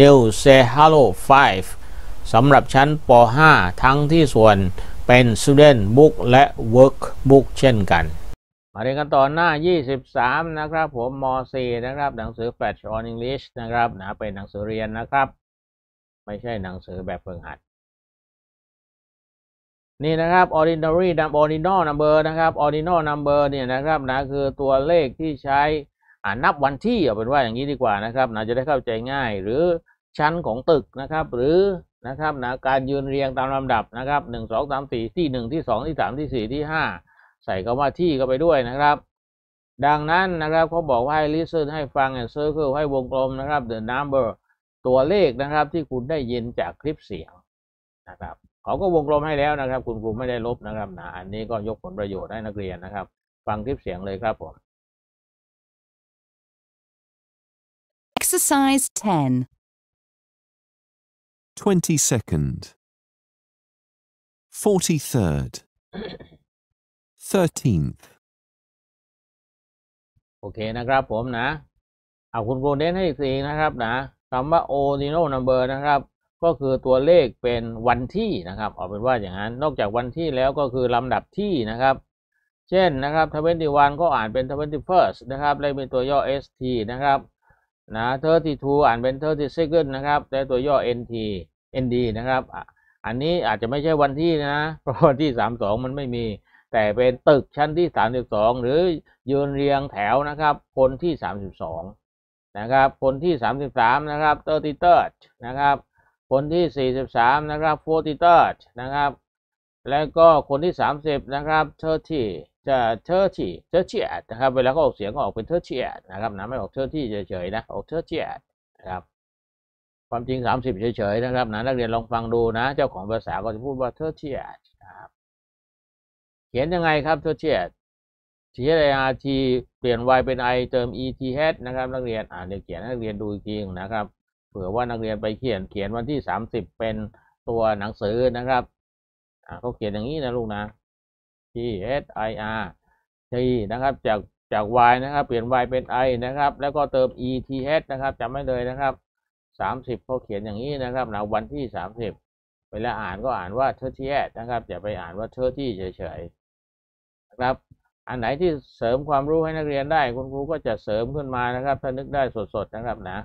New Say Hello 5 สำหรับชั้นป .5 ทั้งที่ส่วนเป็น Student Book และ Workbook เช่นกัน มาเรียนกันต่อหน้า 23 นะครับ ผมม .4 นะครับ หนังสือ Flash on English นะครับนะเป็นหนังสือเรียนนะครับ ไม่ใช่หนังสือแบบฝึกหัดนี่นะครับ ordinary number ordinal number นะครับ ordinal number เนี่ยนะครับนะคือตัวเลขที่ใช้ นับวันที่เอาเป็นว่าอย่างนี้ดีกว่านะครับนะจะได้เข้าใจง่ายหรือชั้นของตึกนะครับ หรือนะครับนะการยืนเรียงตามลำดับนะครับหนึ่งสองสามสี่ที่หนึ่งที่สองที่สามที่สี่ที่ห้าใส่คำว่าที่เข้าไปด้วยนะครับ ดังนั้นนะครับเขาบอกว่าให้ listen ให้ฟัง and circle ให้วงกลมนะครับ the number ตัวเลขนะครับที่คุณได้ยินจากคลิปเสียงนะครับเขาก็วงกลมให้แล้วนะครับ คุณครูไม่ได้ลบนะครับนะอันนี้ก็ยกผลประโยชน์ให้นักเรียนนะครับ ฟังคลิปเสียงเลยครับผม Exercise 10. 22nd, 43rd, 13th, โอเคนะครับผมนะ เอาคุณครูเน้นให้อีกทีนะครับนะคำว่า ordinal number นะครับ ก็คือตัวเลขเป็นวันที่นะครับเอาเป็นว่าอย่างนั้น นอกจากวันที่แล้วก็คือลำดับที่นะครับ เช่นนะครับ21ก็อ่านเป็น 21st นะครับและเป็นตัวย่อ st นะครับ นะ32อ่านเป็น 32nd นะครับ แต่ตัวย่อ nt nd นะครับ อันนี้อาจจะไม่ใช่วันที่นะ เพราะวันที่ 32 มันไม่มี แต่เป็นตึกชั้นที่ 32 หรือยืนเรียงแถวนะครับ คนที่ 32 นะครับ คนที่ 33 นะครับ 33rd นะครับ คนที่ 43 นะครับ 43rd นะครับ แล้วก็คนที่ 30 นะครับ30จะ30 30นะครับ เวลาเขาออกเสียงก็ออกเป็น30นะครับนะไม่ออก30เฉยๆนะออก30นะครับความจริง 30 เฉยๆนะครับนะนักเรียนลองฟังดูนะ เจ้าของภาษาก็จะพูดว่า30นะครับเขียนยังไงครับ30 T H I R T เปลี่ยน Y เป็น I เติม E T H นะครับ นักเรียนอ่านเดี๋ยวเขียนนักเรียนดูอีกทีนะครับ เผื่อว่านักเรียนไปเขียนเขียนวันที่ 30 เป็นตัวหนังสือนะครับ เขาเขียนอย่างนี้นะลูกนะ T H I R T นะครับจากจาก Y นะครับเปลี่ยน Y เป็น I นะครับ แล้วก็เติม E T H นะครับจำไม่เลยนะครับ30เขาเขียนอย่างนี้นะครับนะวันที่30เวลาอ่านก็อ่านว่าเทอร์ทีนะครับอย่าไปอ่านว่าเทอร์ที่เฉยๆนะครับอันไหนที่เสริมความรู้ให้นักเรียนได้ คุณครูก็จะเสริมขึ้นมานะครับ ถ้านึกได้สดๆนะครับนะ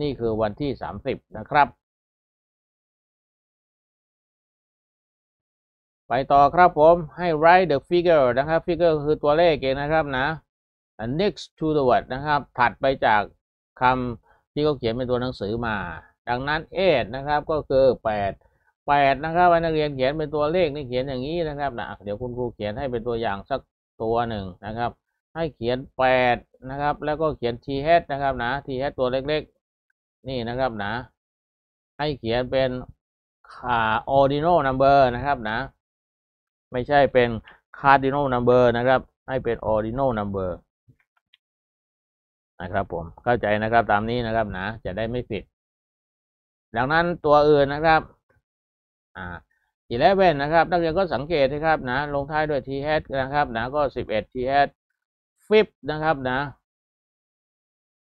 นี่คือวันที่30นะครับ ไปต่อครับผมให้ write the figure นะครับ figure คือตัวเลขเองนะครับนะ next to the word นะครับ ถัดไปจากคำที่เขาเขียนเป็นตัวหนังสือมา ดังนั้น eight นะครับ ก็คือ 8 8 นะครับนักเรียนเขียนเป็นตัวเลขนี่เขียนอย่างนี้นะครับนะเดี๋ยวคุณครูเขียนให้เป็นตัวอย่างสักตัวหนึ่งนะครับ ให้เขียน 8 นะครับ แล้วก็เขียน th นะครับนะ th ตัวเล็กๆ นี่นะครับนะ ให้เขียนเป็น ordinal number นะครับนะ ไม่ใช่เป็น cardinal number นะครับ ให้เป็น ordinal number นะครับผมเข้าใจนะครับตามนี้นะครับนะ จะได้ไม่ผิด ดังนั้นตัวอื่นนะครับ อ่าอีเลเว่นนะครับ นักเรียนก็สังเกตนะครับนะ ลงท้ายด้วย th นะครับนะก็สิบเอ็ด th ฟิปนะครับนะ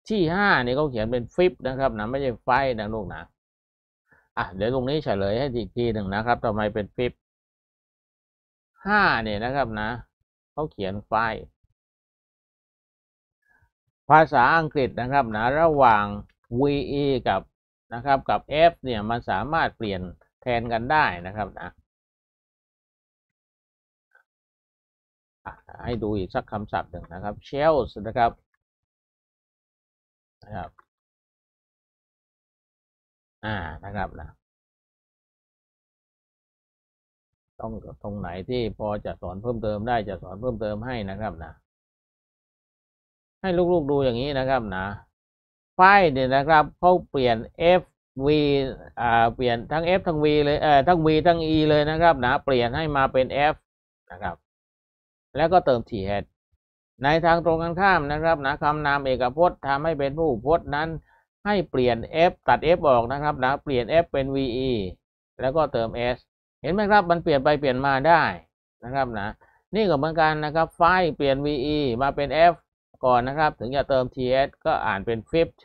ที่ห้านี่เขาเขียนเป็นฟิปนะครับนะไม่ใช่ไฟนะลูกนะอะเดี๋ยวตรงนี้เฉลยให้อีกทีหนึ่งนะครับทำไมเป็นฟิป ห้าเนี่ยนะครับนะเขาเขียนไฟภาษาอังกฤษนะครับนะระหว่าง ve กับนะครับกับ f เนี่ยมันสามารถเปลี่ยนแทนกันได้นะครับนะให้ดูอีกสักคำศัพท์หนึ่งนะครับ shells นะครับนะครับ อ่านะครับนะ ต้องตรงไหนที่พอจะสอนเพิ่มเติมได้จะสอนเพิ่มเติมให้นะครับนะ ให้ลูกๆดูอย่างนี้นะครับนะไฟเนี่ยนะครับเขาเปลี่ยน f v อ่าเปลี่ยนทั้ง f ทั้ง v เลยเอ่อทั้ง v ทั้ง e เลยนะครับนะเปลี่ยนให้มาเป็น f นะครับ แล้วก็เติม th ในทางตรงกันข้ามนะครับนะคำนามเอกพจน์ทำให้เป็นผู้พจน์นั้น ให้เปลี่ยน f ตัด f ออกนะครับนะเปลี่ยน f เป็น ve แล้วก็เติม s เห็นไหมครับ มันเปลี่ยนไปเปลี่ยนมาได้นะครับนะ นี่ก็เหมือนกันนะครับ ไฟเปลี่ยน ve มาเป็น f ก่อนนะครับ ถึงจะเติม th ก็อ่านเป็น fifth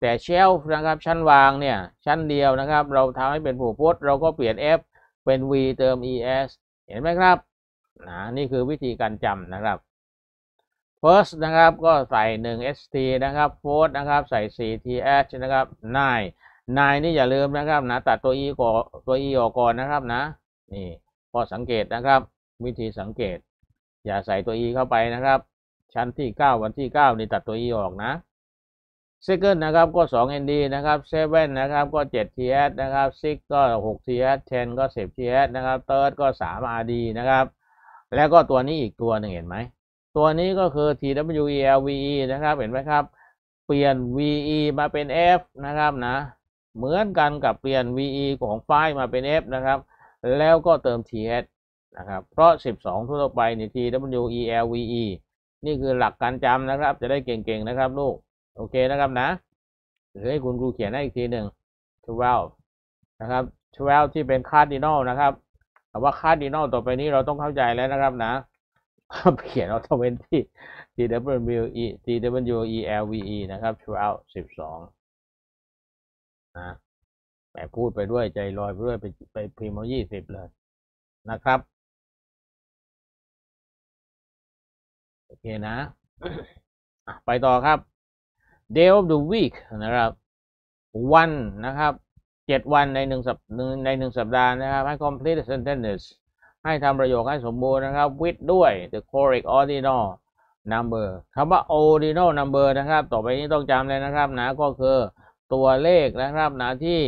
แต่ shelf นะครับ ชั้นวางเนี่ย ชั้นเดียวนะครับ เราทำให้เป็นผูกพจน์เราก็เปลี่ยน f เป็น v เติม es เห็นไหมครับนะนี่คือวิธีการจำนะครับ first นะครับ ก็ใส่ 1 st นะครับ fourth นะครับ ใส่4 th นะครับ nine nine นี่อย่าลืมนะครับนะตัดตัว e ก่อนตัว e ออกก่อนนะครับนะ นี่พอสังเกตนะครับ วิธีสังเกต อย่าใส่ตัว e เข้าไปนะครับ ชั้นที่9วันที่9นี่ตัดตัว e ออกนะ second นะครับก็2 nd นดีนะครับ seven นนะครับก็7 th นะครับ six ก็6 th ten ก็10 th นะครับ third ก็3 rd นะครับแล้วก็ตัวนี้อีกตัวหนึ่งเห็นไหม ตัวนี้ก็คือ TWELVE นะครับ เห็นไหมครับ เปลี่ยน VE มาเป็น F นะครับนะ เหมือนกันกับเปลี่ยน VE ของไฟล์มาเป็น F นะครับ แล้วก็เติม TH นะครับ เพราะ 12 ทั่วไปนี่ TWELVE นี่คือหลักการจำนะครับ จะได้เก่งๆนะครับลูก โอเคนะครับนะ หรือให้คุณครูเขียนให้อีกทีหนึ่ง12 นะครับ 12 ที่เป็น cardinal นะครับแต่ว่า cardinal ต่อไปนี้เราต้องเข้าใจแล้วนะครับนะเขียนเอาตัวนที่ T W E T W E L V E นะครับ12 12 นะแหมพูดไปด้วยใจลอยไปด้วยไปไปพิมพ์เอา20เลยนะครับ โอเคนะอะไปต่อครับ day of the week นะครับ วันนะครับเจ็ดวันในหนึ่งสัปหนึ่งในหนึ่งสัปดาห์นะครับ ให้ complete sentences ให้ทำประโยคให้สมบูรณ์นะครับ with ด้วย the correct ordinal number คำว่า ordinal number นะครับ ต่อไปนี้ต้องจำเลยนะครับนะก็คือ ตัวเลขนะครับนะที่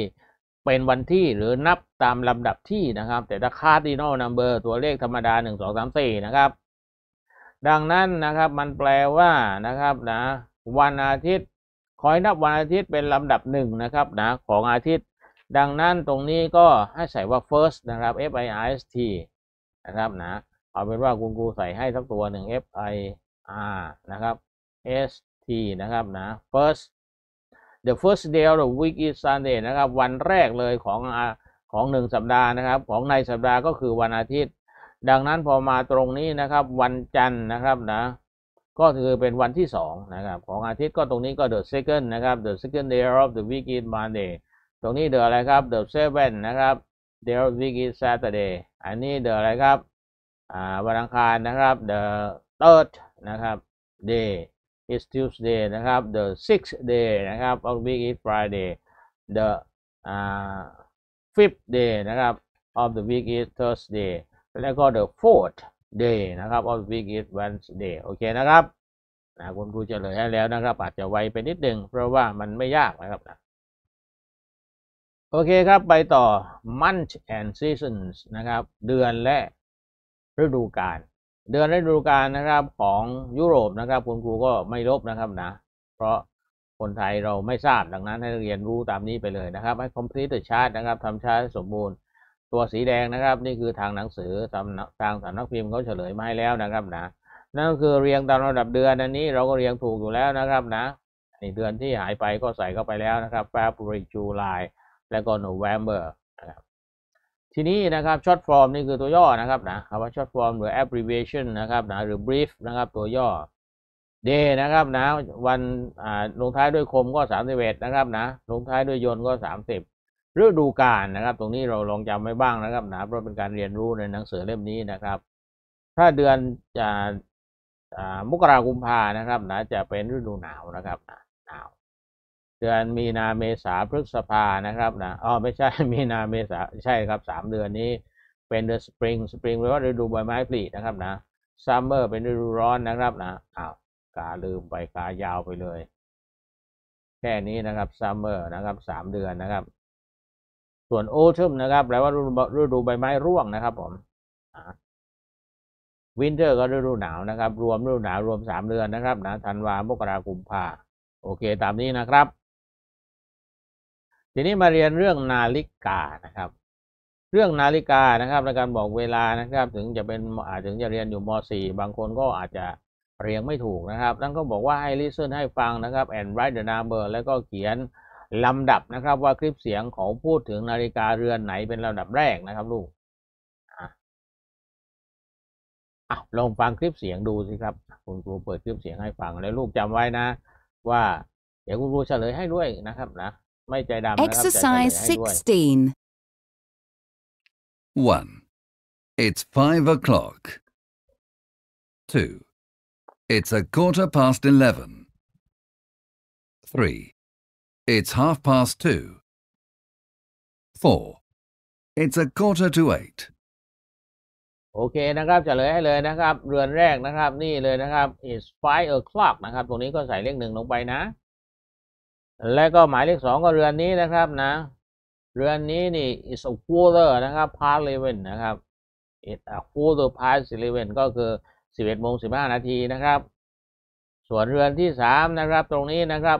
เป็นวันที่หรือนับตามลำดับที่นะครับ แต่ถ้า cardinal number ตัวเลขธรรมดา 1 2 3 4 นะครับ ดังนั้นนะครับมันแปลว่านะครับนะวันอาทิตย์คอยนับวันอาทิตย์เป็นลำดับหนึ่งนะครับนะของอาทิตย์ ดังนั้นตรงนี้ก็ให้ใส่ว่า first นะครับ f i r s t นะครับนะเอาเป็นว่าคุณครูใส่ให้สักตัวหนึ่ง f i r นะครับ s t นะครับนะ first the first day of the week is Sunday นะครับ วันแรกเลยของของหนึ่งสัปดาห์นะครับ ของในสัปดาห์ก็คือวันอาทิตย์ ดังนั้นพอมาตรงนี้นะครับ วันจันทร์นะครับนะ ก็คือเป็นวันที่สองนะครับ ของอาทิตย์ก็ตรงนี้ก็ the second นะครับ the second day of the week is Monday ตรงนี้ the อะไรครับ the seven นะครับ day of the week is Saturday อันนี้ the อะไรครับ อ่าวันอังคารนะครับ the third นะครับ day is Tuesday นะครับ the sixth day นะครับ of week is Friday the อ่า fifth day นะครับ of the week is Thursday แล้วก็ the fourth day นะครับ of the week is Wednesday โอเคนะครับนะคุณครูเฉลยให้แล้วนะครับ อาจจะไวไปนิดนึง เพราะว่ามันไม่ยากนะครับนะโอเคครับ ไปต่อ month and seasons นะครับ เดือนและฤดูกาล เดือนฤดูกาลนะครับของยุโรปนะครับ คุณครูก็ไม่ลบนะครับนะ เพราะคนไทยเราไม่ทราบดังนั้นให้เรียนรู้ตามนี้ไปเลยนะครับ ให้ complete the chart นะครับทำชาร์ตสมบูรณ์ ตัวสีแดงนะครับ นี่คือทางหนังสือทำทางสำนักพิมพ์เขาเฉลยมาให้แล้วนะครับนะนั่นก็คือเรียงตามระดับเดือนอันนี้เราก็เรียงถูกอยู่แล้วนะครับนะนี่เดือนที่หายไปก็ใส่เข้าไปแล้วนะครับ February July แล้วก็ November นะครับ ทีนี้นะครับ short form นี่คือตัวย่อนะครับนะคำว่า short form หรือ abbreviation นะครับนะหรือ brief นะครับตัวย่อ day นะครับนะวันอ่าลงท้ายด้วยคมก็31นะครับนะลงท้ายด้วยยนต์ก็30ฤดูกาลนะครับ ตรงนี้เราลองจำไว้บ้างนะครับนะเพราะเป็นการเรียนรู้ในหนังสือเล่มนี้นะครับ ถ้าเดือนจะอ่ามกราคมกุมภานะครับนะจะเป็นฤดูหนาวนะครับนะ ดือนมีนาเมษาพฤษภานะครับนะอ๋อไม่ใช่มีนาเมษาใช่ครับสามเดือนนี้เป็นเดือนสปริงสปริงแปลว่าฤดูใบไม้ผลินะครับนะซัมเมอร์เป็นฤดูร้อนนะครับนะอ้าวกาลืมไปกายาวไปเลย แค่นี้นะครับซัมเมอร์นะครับสามเดือนนะครับ ส่วนโอทึมนะครับแปลว่าฤดูฤดูใบไม้ร่วงนะครับผมวินเทอร์ก็ฤดูหนาวนะครับ รวมฤดูหนาวรวมสามเดือนนะครับนะธันวามกราคมพาโอเค ตามนี้นะครับ ทีนี้มาเรียนเรื่องนาฬิกานะครับ เรื่องนาฬิกานะครับในการบอกเวลานะครับ ถึงจะเป็นอาจถึงจะเรียนอยู่ม .4 บางคนก็อาจจะเรียงไม่ถูกนะครับนั่นก็บอกว่าให้ listen ให้ฟังนะครับ and write the number แล้วก็เขียนลำดับนะครับว่าคลิปเสียงของพูดถึงนาฬิกาเรือนไหนเป็นลำดับแรกนะครับลูกอะลองฟังคลิปเสียงดูสิครับ คุณครูเปิดคลิปเสียงให้ฟังแล้วลูกจำไว้นะ ว่าเดี๋ยวคุณครูเฉลยให้ด้วยนะครับนะ ไม่ใจดำนะครับจะเฉลย Exercise ให้ด้วย 16. 1. It's five o'clock. 2. It's a quarter past eleven. 3. It's half past two. 4. It's a quarter to eight. โอเคนะครับเฉลยให้เลยนะครับ เรือนแรกนะครับ นี่เลยนะครับ is five o'clock นะครับ ตรงนี้ก็ใส่เลขหนึ่งลงไปนะ และก็หมายเลขสองก็เรือนนี้นะครับนะ เรือนนี้นี่ is a quarter นะครับ past eleven นะครับ it's a quarter past eleven ก็คือสิบเอ็ดโมงสิบห้านาทีนะครับ ส่วนเรือนที่สามนะครับ ตรงนี้นะครับ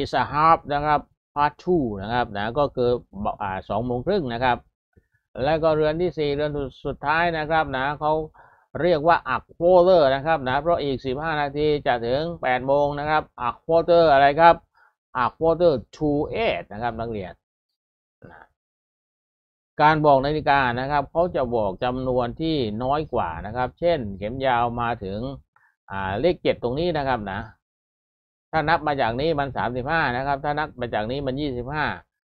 is a half นะครับ past two นะครับนะก็คืออ่าสองโมงครึ่งนะครับ แล้วก็เรือนที่สี่เรือนสุดท้ายนะครับนะเขาเรียกว่าอักโฟเตอร์นะครับนะเพราะอีกสิบห้านาทีจะถึงแปดโมงนะครับอักโฟเตอร์อะไรครับ อักโฟเตอร์ to eight นะครับนักเรียนนะการบอกนาฬิกานะครับเขาจะบอกจำนวนที่น้อยกว่านะครับ เช่น เข็มยาวมาถึงอ่าเลขเจ็ดตรงนี้นะครับนะ ถ้านับมาจากนี้มันสามสิบห้านะครับ ถ้านับมาจากนี้มันยี่สิบห้า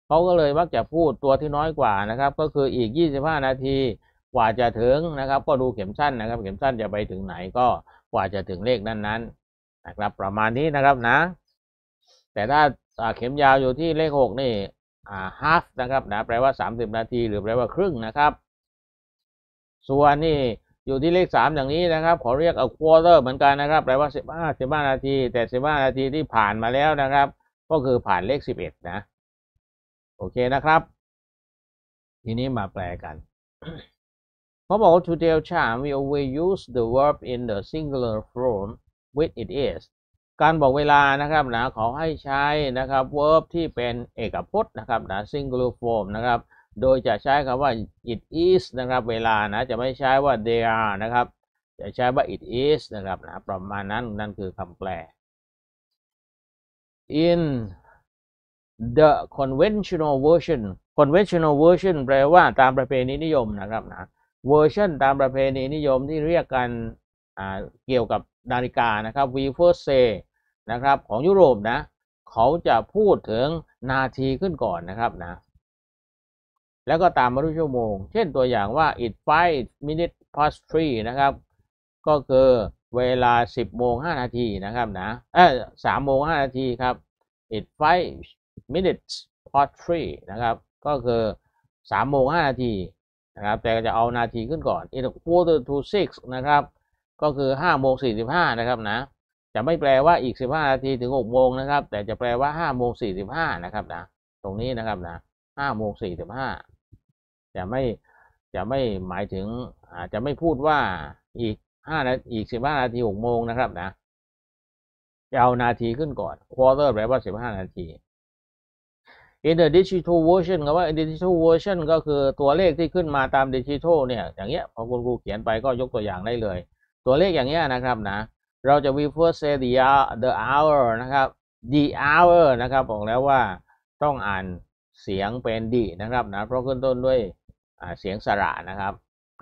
เขาก็เลยมักจะพูดตัวที่น้อยกว่านะครับ ก็คืออีก25นาทีกว่าจะถึงนะครับ ก็ดูเข็มสั้นนะครับ เข็มสั้นจะไปถึงไหนก็กว่าจะถึงเลขนั้นๆนะครับ ประมาณนี้นะครับนะ แต่ถ้าเข็มยาวอยู่ที่เลขหกนี่อ่า half นะครับนะแปลว่า30นาที หรือแปลว่าครึ่งนะครับ ส่วนนี่อยู่ที่เลขสามอย่างนี้นะครับขอเรียกเอา quarter เหมือนกันนะครับ แปลว่า15 15นาที แต่15นาทีที่ผ่านมาแล้วนะครับ ก็คือผ่านเลข11นะ โอเคนะครับ ทีนี้มาแปลกันเขาบอกว่า to tell time we always use the verb in the singular form with it is การบอกเวลานะครับนะขาให้ใช้นะครับ verb ที่เป็นเอกพจน์นะครับนะ singular form นะครับ โดยจะใช้คำว่า it is นะครับ เวลานะจะไม่ใช้ว่า they are นะครับ จะใช้ว่า it is นะครับนะประมาณนั้นนั่นคือคำแปล in the conventional version conventional version แปลว่าตามประเพณีนิยมนะครับนะ version ตามประเพณีนิยมที่เรียกกัน เกี่ยวกับนาฬิกานะครับ we first say นะครับของยุโรปนะเขาจะพูดถึงนาทีขึ้นก่อนนะครับนะแล้วก็ตามมาด้วยชั่วโมง เช่นตัวอย่างว่า it five minutes past three นะครับ ก็คือเวลา 10โมง5นาทีนะครับนะเออ3โมง5นาทีครับ it five minutes past three นะครับ ก็คือ3โมง5นาทีนะครับ แต่จะเอานาทีขึ้นก่อน it quarter to six นะครับ ก็คือ5โมง45นะครับนะ จะไม่แปลว่าอีก15นาทีถึง6โมงนะครับ แต่จะแปลว่า5โมง45นะครับนะ ตรงนี้นะครับนะ5โมง45จะไม่จะไม่หมายถึงอาจจะไม่พูดว่าอีก5นาอีก15นาที6โมงนะครับนะจะเอานาทีขึ้นก่อน quarter แปลว่า15นาที in the digital version คำว่า digital version ก็คือตัวเลขที่ขึ้นมาตาม digital เนี่ย อย่างเงี้ยพอคุณครูเขียนไปก็ยกตัวอย่างได้เลย ตัวเลขอย่างเงี้ยนะครับนะเราจะ we first say the hour the hour นะครับ the hour นะครับบอกแล้วว่าต้องอ่านเสียงเป็นดีนะครับนะเพราะขึ้นต้นด้วยเสียงสระนะครับ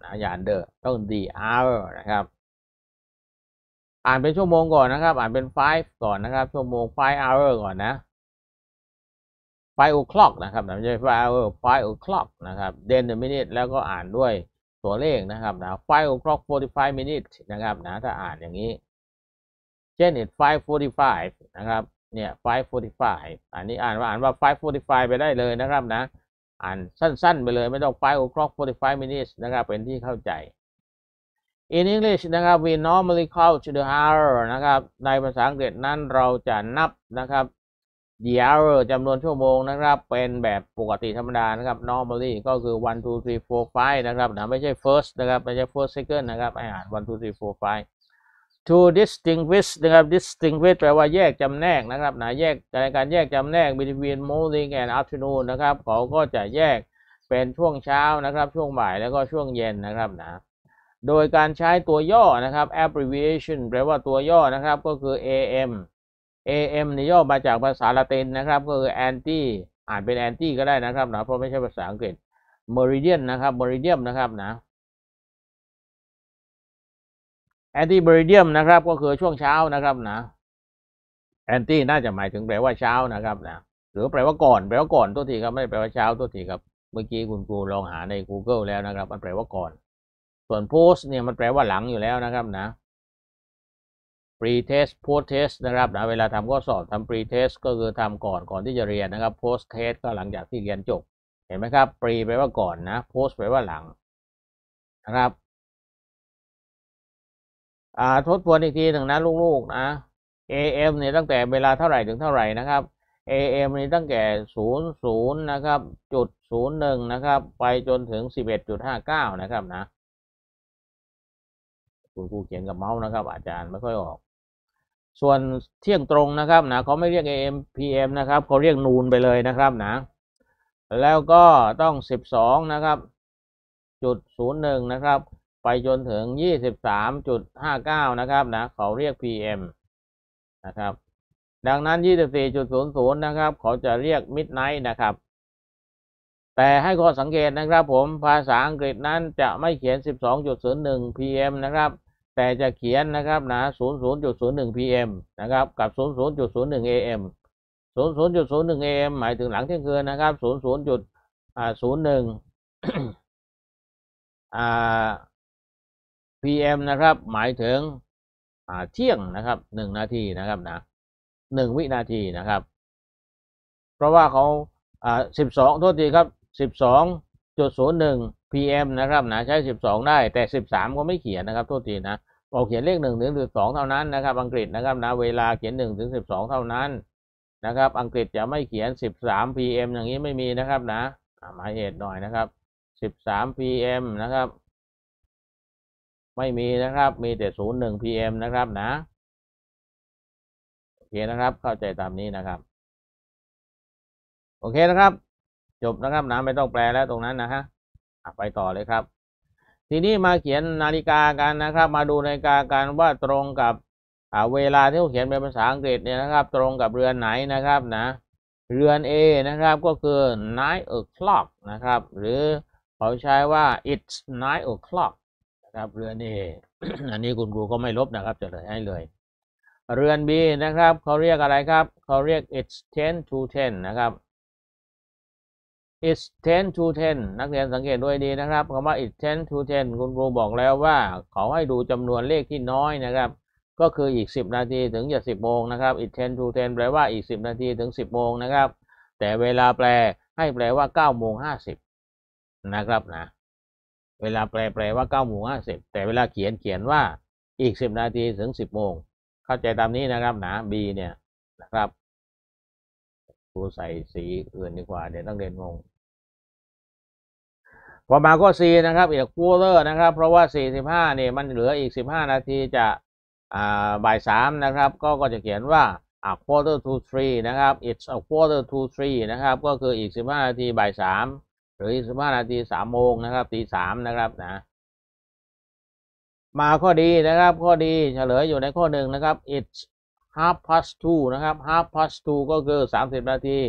นะอย่านเดอต้อง the hour นะครับอ่านเป็นชั่วโมงก่อนนะครับ อ่านเป็น five ก่อนนะครับ ชั่วโมง five hour ก่อนนะ five o'clock นะครับไม่ใช่ five hour five o'clock นะครับ then the minute แล้วก็อ่านด้วย ตัวเลขนะครับนะ five o'clock forty five minutes นะครับนะถ้าอ่านอย่างนี้ เช่น it five forty five นะครับเนี่ย five forty five อันนี้อ่านว่าอ่านว่า five forty five ไปได้เลยนะครับนะ อ่านสั้นๆ ไปเลยไม่ต้อง five o'clock forty five minutes นะครับเป็นที่เข้าใจ in English นะครับ we normally count the hour นะครับในภาษาอังกฤษนั้นเราจะนับนะครับ the hour จำนวนชั่วโมงนะครับ เป็นแบบปกติธรรมดานะครับ normally ก็คือ one two three four five นะครับนะไม่ใช่ first นะครับ ไม่ใช่ first second นะครับให้อ่าน one two three four five to distinguish นะครับ distinguish แปลว่าแยกจำแนกนะครับนะแยกในการแยกจำแนก between morning and afternoon นะครับเขาก็จะแยกเป็นช่วงเช้านะครับ ช่วงบ่ายแล้วก็ช่วงเย็นนะครับนะโดยการใช้ตัวย่อนะครับ abbreviation แปลว่าตัวย่อนะครับก็คือ am am นี่ย่อมาจากภาษาละตินนะครับ ก็คือ anti อ่านเป็น anti ก็ได้นะครับนะเพราะไม่ใช่ภาษาอังกฤษ meridian นะครับ meridian นะครับนะ anti meridian นะครับ ก็คือช่วงเช้านะครับนะ anti น่าจะหมายถึงแปลว่าเช้านะครับนะหรือแปลว่าก่อนแปลว่าก่อนตัวทีครับไม่ได้แปลว่าเช้าตัวทีครับเมื่อกี้คุณครูลองหาใน Google แล้วนะครับ มันแปลว่าก่อน ส่วน post เนี่ยมันแปลว่าหลังอยู่แล้วนะครับนะ pre test post test นะครับนะเวลาทำข้อสอบทำ pre test ก็คือทำก่อนก่อนที่จะเรียนนะครับ post test ก็หลังจากที่เรียนจบ เห็นไหมครับ pre แปลว่าก่อนนะ post แปลว่าหลังนะครับอ่าทบทวนอีกทีหนึ่งนะลูกๆนะ AM เนี่ยตั้งแต่เวลาเท่าไหร่ถึงเท่าไหร่นะครับ AM นี่ตั้งแต่ศูนย์ศูนย์นะครับจุดศูนย์หนึ่งนะครับ ไปจนถึงสิบเอ็ดจุดห้าเก้านะครับนะคุณครูเขียนกับเมาส์นะครับ อาจารย์ไม่ค่อยออก ส่วนเที่ยงตรงนะครับนะเขาไม่เรียก AM PM นะครับเขาเรียกนูนไปเลยนะครับนะแล้วก็ต้องสิบสองนะครับจุดศูนะครับ ไปจนถึงยี่สิบสามจุดห้าเก้านะครับนะเขาเรียก PM นะครับดังนั้น 24.00 นะครับ เขาจะเรียก midnight นะครับ แต่ให้ข้อสังเกตนะครับผม ภาษาอังกฤษนั้นจะไม่เขียน 12.01 pm นะครับ แต่จะเขียนนะครับนะ00.01 pm นะครับกับ 00.01 am 00.01 am หมายถึงหลังเที่ยงคืนนะครับ 00.01อ่า pm นะครับหมายถึงเที่ยงนะครับหนึ่งนาทีนะครับนะหนึ่งวินาทีนะครับ เพราะว่าเขาอ่าสิบสองโทษทีครับสิบสองจุดศูนย์หนึ่ง pm นะครับนะใช้สิบสองได้แต่สิบสามก็ไม่เขียนนะครับโทษทีนะบอกเขียนเลขหนึ่งถึงสิบสองเท่านั้นนะครับ อังกฤษนะครับนะเวลาเขียนหนึ่งถึงสิบสองเท่านั้นนะครับ อังกฤษจะไม่เขียนสิบสาม pm อย่างนี้ไม่มีนะครับนะหมายเหตุหน่อยนะครับสิบสาม pm นะครับ ไม่มีนะครับมีแต่ศูนย์หนึ่ง pm นะครับนะโอเคนะครับ เข้าใจตามนี้นะครับ โอเคนะครับ จบนะครับนะไม่ต้องแปลแล้วตรงนั้นนะฮะ ไปต่อเลยครับ ทีนี้มาเขียนนาฬิกากันนะครับ มาดูนาฬิกากันว่าตรงกับเวลาที่เขาเขียนเป็นภาษาอังกฤษเนี่ยนะครับ ตรงกับเรือนไหนนะครับนะเรือน A นะครับก็คือ nine o'clock นะครับ หรือเขาใช้ว่า it's nine o'clock ครับเรือน A อันนี้คุณครูก็ไม่ลบนะครับจะเลยให้เลย เรือน B นะครับเขาเรียกอะไรครับเขาเรียก it's ten to ten นะครับ it's ten to ten นักเรียนสังเกตด้วยดีนะครับคำว่า it's ten to ten คุณครูบอกแล้วว่าเขาให้ดูจำนวนเลขที่น้อยนะครับ ก็คืออีก 10 นาทีถึงจะ 10โมงนะครับ it's ten to ten แปลว่าอีก 10 นาทีถึง 10โมงนะครับ แต่เวลาแปลให้แปลว่า9โมง50นะครับนะ เวลาแปลแปลว่าเก้าโมงห้าสิบแต่เวลาเขียนเขียนว่าอีกสิบนาทีถึงสิบโมง เข้าใจตามนี้นะครับนา B เนี่ยนะครับครูใส่สีอื่นดีกว่าเดี๋ยวต้องเรียนงง พอมาก็ C นะครับอีกคูเลอร์นะครับ เพราะว่าสี่สิบห้าเนี่ยมันเหลืออีกสิบห้านาทีจะอ่าบ่ายสามนะครับ ก็ก็จะเขียนว่าอ่า quarter to three นะครับ it's a quarter to three นะครับ ก็คืออีกสิบห้านาทีบ่ายสามหรือสิบห้านาทีสามโมงนะครับตีสามนะครับนะมาข้อดีนะครับ ข้อดีเฉลยอยู่ในข้อหนึ่งนะครับ it's half past two นะครับ half past two ก็คือสามสิบนาที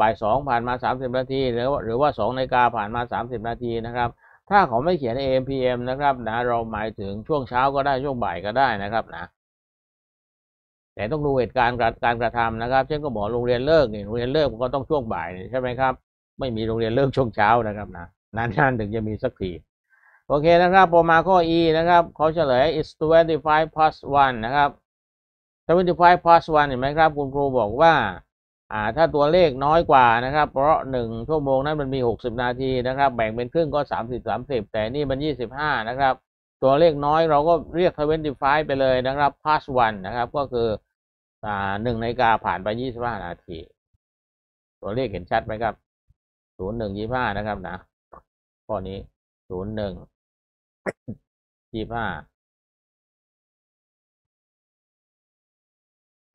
บ่ายสองผ่านมาสามสิบนาทีหรือหรือว่าสองนาฬิกาผ่านมาสามสิบนาทีนะครับถ้าเขาไม่เขียน AM PM นะครับนะเราหมายถึงช่วงเช้าก็ได้ช่วงบ่ายก็ได้นะครับนะแต่ต้องดูเหตุการณ์การกระทำนะครับ เช่นก็บอกโรงเรียนเลิกนี่โรงเรียนเลิกก็ต้องช่วงบ่ายใช่ไหมครับ ไม่มีโรงเรียนเลิกช่วงเช้านะครับนะนานๆถึงจะมีสักทีโอเคนะครับพอมาข้อ e นะครับเขาเฉลย is 25 plus 1นะครับ25 plus 1เห็นไหมครับ คุณครูบอกว่า อ่าถ้าตัวเลขน้อยกว่านะครับ เพราะหนึ่งชั่วโมงนั้นมันมี60นาทีนะครับ แบ่งเป็นครึ่งก็30 30แต่นี่มัน25นะครับ ตัวเลขน้อยเราก็เรียก 25 ไปเลยนะครับ plus 1นะครับ ก็คืออ่าหนึ่งนาฬิกาผ่านไป25นาที ตัวเลขเห็นชัดไหมครับศูนย์หนึ่งยี่ห้านะครับนะข้อนี้ศูนย์หนึ่งยี่ห้า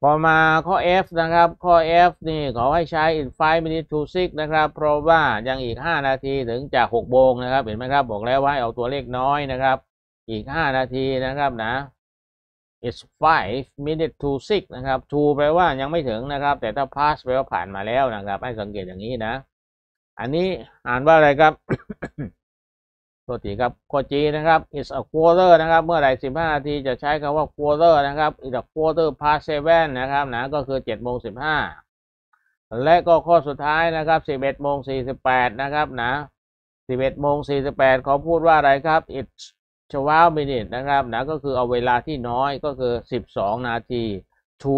พอมาข้อ F นะครับ ข้อ F นี่ขาให้ใช้ in five minutes to six นะครับ เพราะว่ายังอีกห้านาทีถึงจะหกโมงนะครับ เห็นไหมครับ บอกแล้วว่าเอาตัวเลขน้อยนะครับ อีกห้านาทีนะครับนะ it's five minutes to six นะครับ to แปลว่ายังไม่ถึงนะครับ แต่ถ้า pass แปลว่าผ่านมาแล้วนะครับ ให้สังเกตอย่างนี้นะ อันนี้อ่านว่าอะไรครับ ตัวทีครับข้อ G นะครับ is a quarter นะครับ เมื่อไหร่15 นาทีจะใช้คำว่า quarter นะครับ is a quarter past seven นะครับนะก็คือ7โมง15 และก็ข้อสุดท้ายนะครับ 11โมง48 นะครับนะ 11โมง48 เขาพูดว่าอะไรครับ it's 12 minutes นะครับนะก็คือเอาเวลาที่น้อยก็คือ 12 นาที to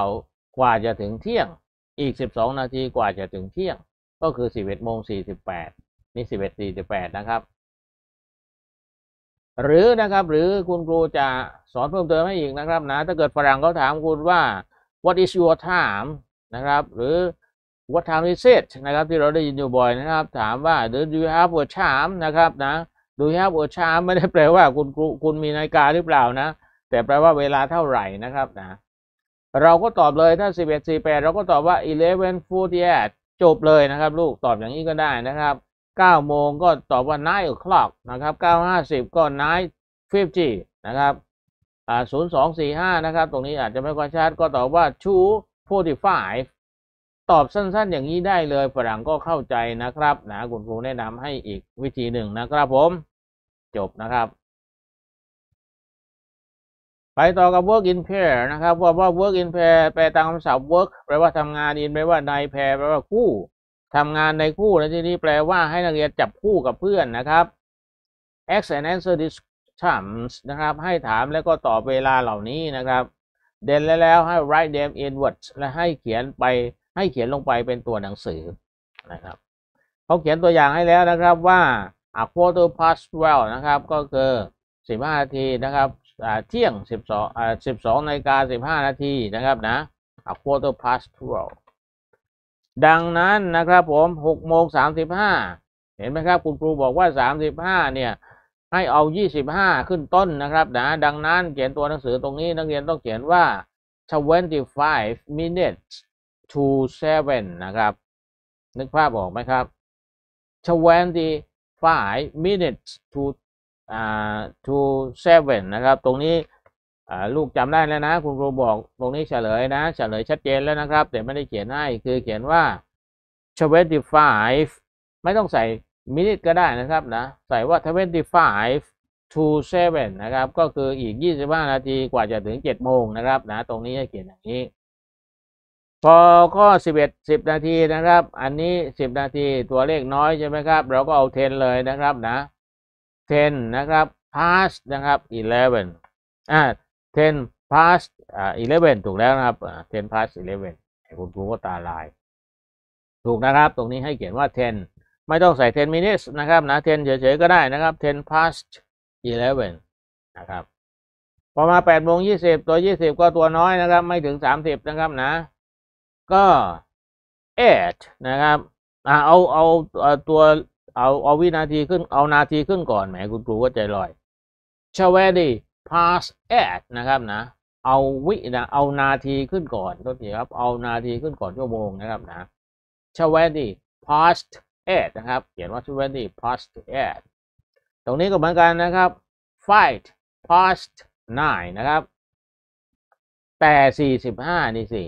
12 กว่าจะถึงเที่ยง อีก 12 นาทีกว่าจะถึงเที่ยง ก็คือ 11โมง48 นี่ 11 48 นะครับ หรือนะครับหรือคุณครูจะสอนเพิ่มเติมให้อีกนะครับนะถ้าเกิดฝรั่งเขาถามคุณว่า what is your time นะครับหรือ what time is it นะครับที่เราได้ยินอยู่บ่อยนะครับ ถามว่า do you have a charm นะครับนะ do you have a charm ไม่ได้แปลว่าคุณครูคุณมีนาฬิกาหรือเปล่านะ แต่แปลว่าเวลาเท่าไหร่นะครับนะเราก็ตอบเลยถ้า 11 48 เราก็ตอบว่า 11 48จบเลยนะครับ ลูกตอบอย่างนี้ก็ได้นะครับ 9 โมงก็ตอบว่า9 o'clock นะครับ 9 50 ก็9 50นะครับอ่า0245 นะครับ ตรงนี้อาจจะไม่ค่อยชัดก็ตอบว่า2 45ตอบสั้นๆอย่างนี้ได้เลยฝรั่งก็เข้าใจนะครับนะคุณครูแนะนำให้อีกวิธีหนึ่งนะครับผม จบนะครับ ไปต่อกับ work in pair นะครับว่าว่า work in pair แปลตามคำศัพท์ work แปลว่าทำงาน in แปลว่าใน pair แปลว่าคู่ ทำงานในคู่ในที่นี้แปลว่าให้นักเรียนจับคู่กับเพื่อนนะครับ ask and answer these terms นะครับ ให้ถามแล้วก็ตอบเวลาเหล่านี้นะครับเด่นแล้วแล้วให้ write them in words และให้เขียนไปให้เขียนลงไปเป็นตัวหนังสือนะครับเขาเขียนตัวอย่างให้แล้วนะครับว่า a quarter past twelve นะครับ ก็คือ 15 นาทีนะครับเที่ยง 12อ่า12นาฬิกา15 นาทีนะครับนะ a quarter past twelve ดังนั้นนะครับผม6โมง35เห็นไหมครับ คุณครูบอกว่า35เนี่ยให้เอา25ขึ้นต้นนะครับนะดังนั้นเขียนตัวหนังสือตรงนี้นักเรียนต้องเขียนว่า 25 minutes to 7นะครับ นึกภาพออกไหมครับ 25 minutes to อ่า to 7นะครับ ตรงนี้ ลูกจำได้แล้วนะ คุณครูบอกตรงนี้เฉลยนะ เฉลยชัดเจนแล้วนะครับ แต่ไม่ได้เขียนให้คือเขียนว่า25ไม่ต้องใส่ minute ก็ได้นะครับนะ ใส่ว่า25 to 7นะครับ ก็คืออีก 25 นาทีกว่าจะถึง 7 โมงนะครับนะ ตรงนี้เขียนอย่างนี้ พอข้อ 11 10 นาทีนะครับ อันนี้ 10 นาทีตัวเลขน้อยใช่ไหมครับ เราก็เอา 10 เลยนะครับนะ 10 นะครับ past นะครับ 11อ่า 10 past อ่า11 ถูกแล้วนะครับอ่า10 past 11คุณครูก็ตาลาย ถูกนะครับ ตรงนี้ให้เขียนว่า 10 ไม่ต้องใส่ 10 minutes นะครับนะ 10 เฉยๆก็ได้นะครับ10 past 11 นะครับพอมา8โมง20 ตัว 20 ก็ตัวน้อยนะครับ ไม่ถึง 30 นะครับนะ ก็ 8 นะครับอ่าเอาเอาเอาตัวเอาเอาวินาทีขึ้นเอานาทีขึ้นก่อนแหมคุณครูก็ใจลอยชาเวดี past at นะครับนะ เอาวินะเอานาทีขึ้นก่อนก็ทีครับ เอานาทีขึ้นก่อนชั่วโมงนะครับนะชาเวดี past at นะครับ เขียนว่าชาเวดี past at ตรงนี้ก็เหมือนกันนะครับ fight past nine นะครับ แต่สี่สิบห้านี่สิ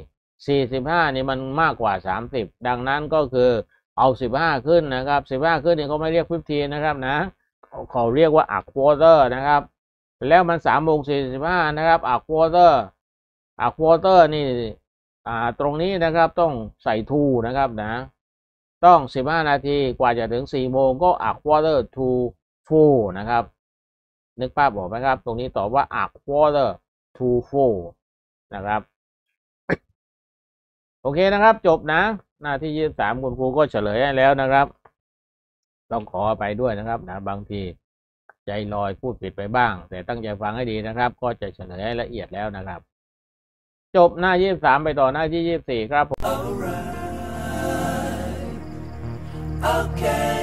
สี่สิบห้านี่มันมากกว่าสามสิบดังนั้นก็คือเอาสิบห้าขึ้นนะครับสิบห้าขึ้นนี่เขาไม่เรียกฟิฟทีนะครับนะเขาเรียกว่าอักควอเตอร์นะครับ แล้วมันสามโมงสี่สิบห้านะครับอักควอเตอร์อักควอเตอร์นี่อ่าตรงนี้นะครับต้องใส่ทูนะครับนะ ต้องสิบห้านาทีกว่าจะถึงสี่โมงก็อักควอเตอร์ทูฟูนะครับ นึกภาพบอกไหมครับ ตรงนี้ตอบว่าอักควอเตอร์ทูฟูนะครับ โอเคนะครับจบนะ หน้าที่ยี่สามคุณครูก็เฉลยให้แล้วนะครับ ต้องขอไปด้วยนะครับนะบางที ใจลอยพูดผิดไปบ้าง แต่ตั้งใจฟังให้ดีนะครับ ก็จะเฉลยให้ละเอียดแล้วนะครับ จบหน้ายี่สามไปต่อหน้าที่ยี่สี่ครับผม Okay.